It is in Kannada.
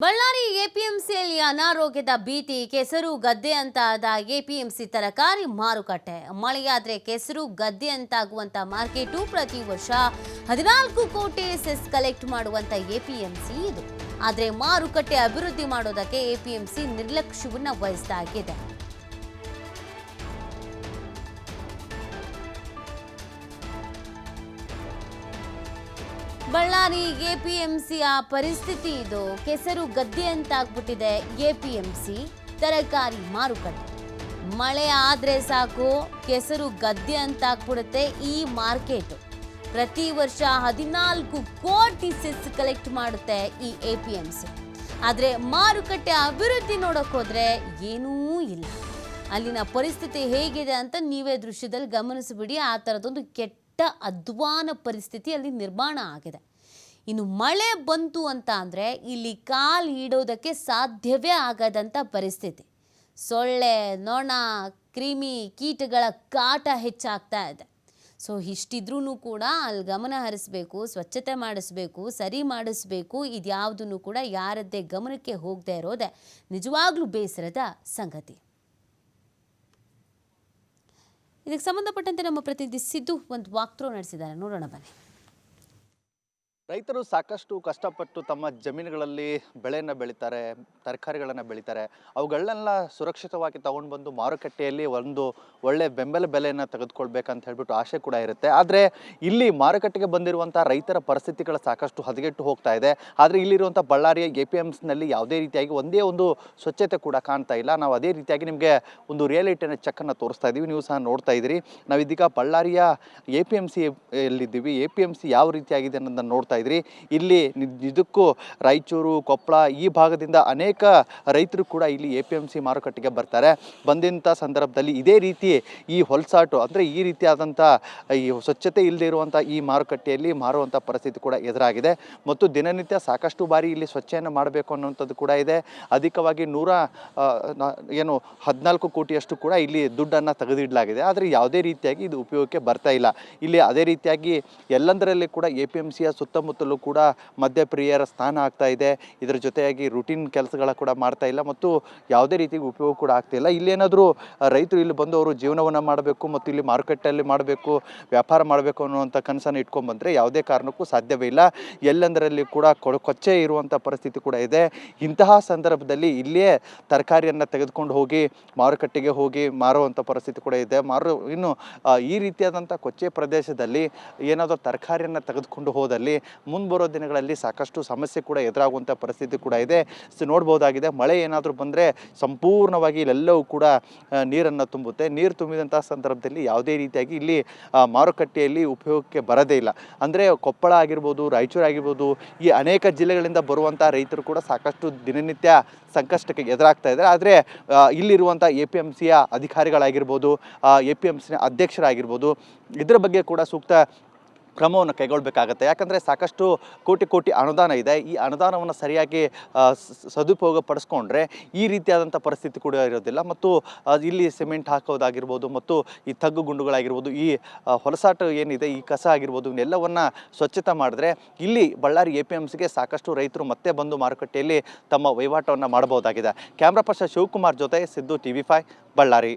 ಬಳ್ಳಾರಿ ಎಪಿಎಂಸಿಯಲ್ಲಿ ಅನಾರೋಗ್ಯದ ಭೀತಿ, ಕೆಸರು, ಗದ್ದೆ ಅಂತಾದ ಎಪಿಎಂಸಿ ತರಕಾರಿ ಮಾರುಕಟ್ಟೆ. ಮಳೆಯಾದ್ರೆ ಕೆಸರು, ಗದ್ದೆ ಅಂತಾಗುವಂತ ಮಾರ್ಕೆಟು ಪ್ರತಿ ವರ್ಷ ಹದಿನಾಲ್ಕು ಕೋಟಿ ಸೆಸ್ ಕಲೆಕ್ಟ್ ಮಾಡುವಂತ ಎಪಿಎಂಸಿ ಇದು. ಆದರೆ ಮಾರುಕಟ್ಟೆ ಅಭಿವೃದ್ಧಿ ಮಾಡೋದಕ್ಕೆ ಎಪಿಎಂಸಿ ನಿರ್ಲಕ್ಷ್ಯವನ್ನ ವಹಿಸಿದಾಗಿದೆ ಬಳ್ಳಾರಿ ಎಪಿಎಂಸಿಯ ಪರಿಸ್ಥಿತಿ ಇದು. ಕೆಸರು ಗದ್ದೆ ಅಂತಾಗ್ಬಿಟ್ಟಿದೆ ಎಪಿಎಂಸಿ. ತರಕಾರಿ ಮಾರುಕಟ್ಟೆ. ಮಳೆ ಆದ್ರೆ ಸಾಕು, ಕೆಸರು ಗದ್ದೆ ಅಂತಾಗ್ಬಿಡುತ್ತೆ ಈ ಮಾರ್ಕೆಟ್. ಪ್ರತಿ ವರ್ಷ ಹದಿನಾಲ್ಕು ಕೋಟಿ ಸೆಸ್ ಕಲೆಕ್ಟ್ ಮಾಡುತ್ತೆ ಈ ಎಪಿಎಂಸಿ. ಆದರೆ ಮಾರುಕಟ್ಟೆ ಅಭಿವೃದ್ಧಿ ನೋಡೋಕ್ಕೋದ್ರೆ ಏನೂ ಇಲ್ಲ. ಅಲ್ಲಿನ ಪರಿಸ್ಥಿತಿ ಹೇಗಿದೆ ಅಂತ ನೀವೇ ದೃಶ್ಯದಲ್ಲಿ ಗಮನಿಸಿಬಿಡಿ. ಆ ಥರದೊಂದು ಕೆಟ್ಟ ಅಧ್ವಾನ ಪರಿಸ್ಥಿತಿ ಅಲ್ಲಿ ನಿರ್ಮಾಣ ಆಗಿದೆ. ಇನ್ನು ಮಳೆ ಬಂತು ಅಂತ ಅಂದರೆ ಇಲ್ಲಿ ಕಾಲು ಇಡೋದಕ್ಕೆ ಸಾಧ್ಯವೇ ಆಗದಂಥ ಪರಿಸ್ಥಿತಿ. ಸೊಳ್ಳೆ, ನೊಣ, ಕ್ರಿಮಿ ಕೀಟಗಳ ಕಾಟ ಹೆಚ್ಚಾಗ್ತಾ ಇದೆ. ಸೊ ಇಷ್ಟಿದ್ರೂ ಕೂಡ ಅಲ್ಲಿ ಗಮನ ಹರಿಸ್ಬೇಕು, ಸ್ವಚ್ಛತೆ ಮಾಡಿಸ್ಬೇಕು, ಸರಿ ಮಾಡಿಸ್ಬೇಕು ಇದ್ಯಾವುದನ್ನು ಕೂಡ ಯಾರದ್ದೇ ಗಮನಕ್ಕೆ ಹೋಗದೆ ಇರೋದೆ ನಿಜವಾಗ್ಲೂ ಬೇಸರದ ಸಂಗತಿ. ಇದಕ್ಕೆ ಸಂಬಂಧಪಟ್ಟಂತೆ ನಮ್ಮ ಪ್ರತಿನಿಧಿ ಸಿದ್ದು ಒಂದು ವಾಕ್ಥ್ರೋ ನಡೆಸಿದ್ದಾರೆ. ನೋಡೋಣ ಬನ್ನಿ. ರೈತರು ಸಾಕಷ್ಟು ಕಷ್ಟಪಟ್ಟು ತಮ್ಮ ಜಮೀನುಗಳಲ್ಲಿ ಬೆಳೆಯನ್ನು ಬೆಳೀತಾರೆ, ತರಕಾರಿಗಳನ್ನು ಬೆಳೀತಾರೆ. ಅವುಗಳನ್ನೆಲ್ಲ ಸುರಕ್ಷಿತವಾಗಿ ತಗೊಂಡು ಬಂದು ಮಾರುಕಟ್ಟೆಯಲ್ಲಿ ಒಂದು ಒಳ್ಳೆ ಬೆಂಬಲ ಬೆಲೆಯನ್ನು ತೆಗೆದುಕೊಳ್ಬೇಕಂತ ಹೇಳ್ಬಿಟ್ಟು ಆಸೆ ಕೂಡ ಇರುತ್ತೆ. ಆದರೆ ಇಲ್ಲಿ ಮಾರುಕಟ್ಟೆಗೆ ಬಂದಿರುವಂಥ ರೈತರ ಪರಿಸ್ಥಿತಿಗಳು ಸಾಕಷ್ಟು ಹದಗೆಟ್ಟು ಹೋಗ್ತಾ ಇದೆ. ಆದರೆ ಇಲ್ಲಿರುವಂಥ ಬಳ್ಳಾರಿಯ ಎ ಪಿ ಎಮ್ಸ್ನಲ್ಲಿ ಯಾವುದೇ ರೀತಿಯಾಗಿ ಒಂದೇ ಒಂದು ಸ್ವಚ್ಛತೆ ಕೂಡ ಕಾಣ್ತಾ ಇಲ್ಲ. ನಾವು ಅದೇ ರೀತಿಯಾಗಿ ನಿಮಗೆ ಒಂದು ರಿಯಾಲಿಟಿನ ಚೆಕ್ಕನ್ನು ತೋರಿಸ್ತಾ ಇದ್ದೀವಿ ನೀವು ಸಹ ನೋಡ್ತಾ ಇದ್ದೀರಿ. ನಾವು ಇದೀಗ ಬಳ್ಳಾರಿಯ ಎ ಪಿ ಎಂ ಸಿ ಎಲ್ಲಿದ್ದೀವಿ ಎ ಪಿ ಎಂ ಸಿ ಯಾವ ರೀತಿಯಾಗಿದೆ ಅನ್ನೋದನ್ನು ನೋಡ್ತಾ ಇದ್ರಿ. ಇಲ್ಲಿ ಇದಕ್ಕೂ ರಾಯಚೂರು ಕೊಪ್ಪಳ ಈ ಭಾಗದಿಂದ ಅನೇಕ ರೈತರು ಕೂಡ ಇಲ್ಲಿ ಎ ಪಿ ಎಂ ಸಿ ಮಾರುಕಟ್ಟೆಗೆ ಬರ್ತಾರೆ. ಬಂದಂಥ ಸಂದರ್ಭದಲ್ಲಿ ಇದೇ ರೀತಿ ಈ ಹೊಲಸಾಟು ಅಂದರೆ ಈ ರೀತಿಯಾದಂಥ ಈ ಸ್ವಚ್ಛತೆ ಇಲ್ಲದೆ ಇರುವಂಥ ಈ ಮಾರುಕಟ್ಟೆಯಲ್ಲಿ ಮಾರುವಂಥ ಪರಿಸ್ಥಿತಿ ಕೂಡ ಎದುರಾಗಿದೆ. ಮತ್ತು ದಿನನಿತ್ಯ ಸಾಕಷ್ಟು ಬಾರಿ ಇಲ್ಲಿ ಸ್ವಚ್ಛೆಯನ್ನು ಮಾಡಬೇಕು ಅನ್ನುವಂಥದ್ದು ಕೂಡ ಇದೆ. ಅಧಿಕವಾಗಿ ನೂರ ಏನು ಹದಿನಾಲ್ಕು ಕೋಟಿಯಷ್ಟು ಕೂಡ ಇಲ್ಲಿ ದುಡ್ಡನ್ನು ತೆಗೆದಿಡಲಾಗಿದೆ. ಆದರೆ ಯಾವುದೇ ರೀತಿಯಾಗಿ ಇದು ಉಪಯೋಗಕ್ಕೆ ಬರ್ತಾ ಇಲ್ಲ. ಇಲ್ಲಿ ಅದೇ ರೀತಿಯಾಗಿ ಎಲ್ಲಂದರಲ್ಲಿ ಕೂಡ ಎ ಪಿ ಎಂ ಸಿಯ ಸುತ್ತಮುತ್ತಲೂ ಕೂಡ ಮದ್ಯಪ್ರಿಯರ ಸ್ಥಾನ ಆಗ್ತಾ ಇದೆ. ಇದರ ಜೊತೆಯಾಗಿ ರುಟೀನ್ ಕೆಲಸಗಳ ಕೂಡ ಮಾಡ್ತಾ ಇಲ್ಲ ಮತ್ತು ಯಾವುದೇ ರೀತಿ ಉಪಯೋಗ ಕೂಡ ಆಗ್ತಿಲ್ಲ ಇಲ್ಲೇನಾದರೂ ರೈತರು ಇಲ್ಲಿ ಬಂದು ಅವರು ಜೀವನವನ್ನು ಮಾಡಬೇಕು ಮತ್ತು ಇಲ್ಲಿ ಮಾರುಕಟ್ಟೆಯಲ್ಲಿ ಮಾಡಬೇಕು, ವ್ಯಾಪಾರ ಮಾಡಬೇಕು ಅನ್ನುವಂಥ ಕನಸನ್ನು ಇಟ್ಕೊಂಡ್ಬಂದರೆ ಯಾವುದೇ ಕಾರಣಕ್ಕೂ ಸಾಧ್ಯವೇ ಇಲ್ಲ. ಎಲ್ಲೆಂದರಲ್ಲಿ ಕೂಡ ಕೊಚ್ಚೆ ಇರುವಂಥ ಪರಿಸ್ಥಿತಿ ಕೂಡ ಇದೆ. ಇಂತಹ ಸಂದರ್ಭದಲ್ಲಿ ಇಲ್ಲಿಯೇ ತರಕಾರಿಯನ್ನು ತೆಗೆದುಕೊಂಡು ಹೋಗಿ, ಮಾರುಕಟ್ಟೆಗೆ ಹೋಗಿ ಮಾರುವಂಥ ಪರಿಸ್ಥಿತಿ ಕೂಡ ಇದೆ. ಮಾರು, ಇನ್ನು ಈ ರೀತಿಯಾದಂಥ ಕೊಚ್ಚೆ ಪ್ರದೇಶದಲ್ಲಿ ಏನಾದರೂ ತರಕಾರಿಯನ್ನು ತೆಗೆದುಕೊಂಡು ಹೋದಲ್ಲಿ ಮುಂಬರೋ ದಿನಗಳಲ್ಲಿ ಸಾಕಷ್ಟು ಸಮಸ್ಯೆ ಕೂಡ ಎದುರಾಗುವಂಥ ಪರಿಸ್ಥಿತಿ ಕೂಡ ಇದೆ. ಸೊ ನೋಡ್ಬೋದಾಗಿದೆ, ಮಳೆ ಏನಾದರೂ ಬಂದರೆ ಸಂಪೂರ್ಣವಾಗಿ ಇಲ್ಲೆಲ್ಲವೂ ಕೂಡ ನೀರನ್ನು ತುಂಬುತ್ತೆ. ನೀರು ತುಂಬಿದಂಥ ಸಂದರ್ಭದಲ್ಲಿ ಯಾವುದೇ ರೀತಿಯಾಗಿ ಇಲ್ಲಿ ಮಾರುಕಟ್ಟೆಯಲ್ಲಿ ಉಪಯೋಗಕ್ಕೆ ಬರೋದೇ ಇಲ್ಲ. ಅಂದರೆ ಕೊಪ್ಪಳ ಆಗಿರ್ಬೋದು, ರಾಯಚೂರು ಆಗಿರ್ಬೋದು, ಈ ಅನೇಕ ಜಿಲ್ಲೆಗಳಿಂದ ಬರುವಂಥ ರೈತರು ಕೂಡ ಸಾಕಷ್ಟು ದಿನನಿತ್ಯ ಸಂಕಷ್ಟಕ್ಕೆ ಎದುರಾಗ್ತಾ ಇದ್ದಾರೆ. ಆದರೆ ಇಲ್ಲಿರುವಂಥ ಎ ಪಿ ಎಂ ಸಿಯ ಅಧಿಕಾರಿಗಳಾಗಿರ್ಬೋದು ಎ ಪಿ ಎಂ ಸಿನ ಅಧ್ಯಕ್ಷರಾಗಿರ್ಬೋದು, ಇದರ ಬಗ್ಗೆ ಕೂಡ ಸೂಕ್ತ ಕ್ರಮವನ್ನು ಕೈಗೊಳ್ಳಬೇಕಾಗತ್ತೆ ಯಾಕಂದರೆ ಸಾಕಷ್ಟು ಕೋಟಿ ಕೋಟಿ ಅನುದಾನ ಇದೆ. ಈ ಅನುದಾನವನ್ನು ಸರಿಯಾಗಿ ಸದುಪಯೋಗ ಪಡಿಸ್ಕೊಂಡ್ರೆ ಈ ರೀತಿಯಾದಂಥ ಪರಿಸ್ಥಿತಿ ಕೂಡ ಇರೋದಿಲ್ಲ. ಮತ್ತು ಇಲ್ಲಿ ಸಿಮೆಂಟ್ ಹಾಕೋದಾಗಿರ್ಬೋದು ಮತ್ತು ಈ ತಗ್ಗು ಗುಂಡುಗಳಾಗಿರ್ಬೋದು, ಈ ಹೊಲಸಾಟ ಏನಿದೆ, ಈ ಕಸ ಆಗಿರ್ಬೋದು ಇವನ್ನೆಲ್ಲವನ್ನು ಸ್ವಚ್ಛತೆ ಮಾಡಿದ್ರೆ ಇಲ್ಲಿ ಬಳ್ಳಾರಿ ಎ ಪಿ ಎಂ ಸಿಗೆ ಸಾಕಷ್ಟು ರೈತರು ಮತ್ತೆ ಬಂದು ಮಾರುಕಟ್ಟೆಯಲ್ಲಿ ತಮ್ಮ ವಹಿವಾಟವನ್ನು ಮಾಡಬಹುದಾಗಿದೆ. ಕ್ಯಾಮ್ರಾ ಪರ್ಸನ್ ಶಿವಕುಮಾರ್ ಜೊತೆ Siddu T V five Ballari.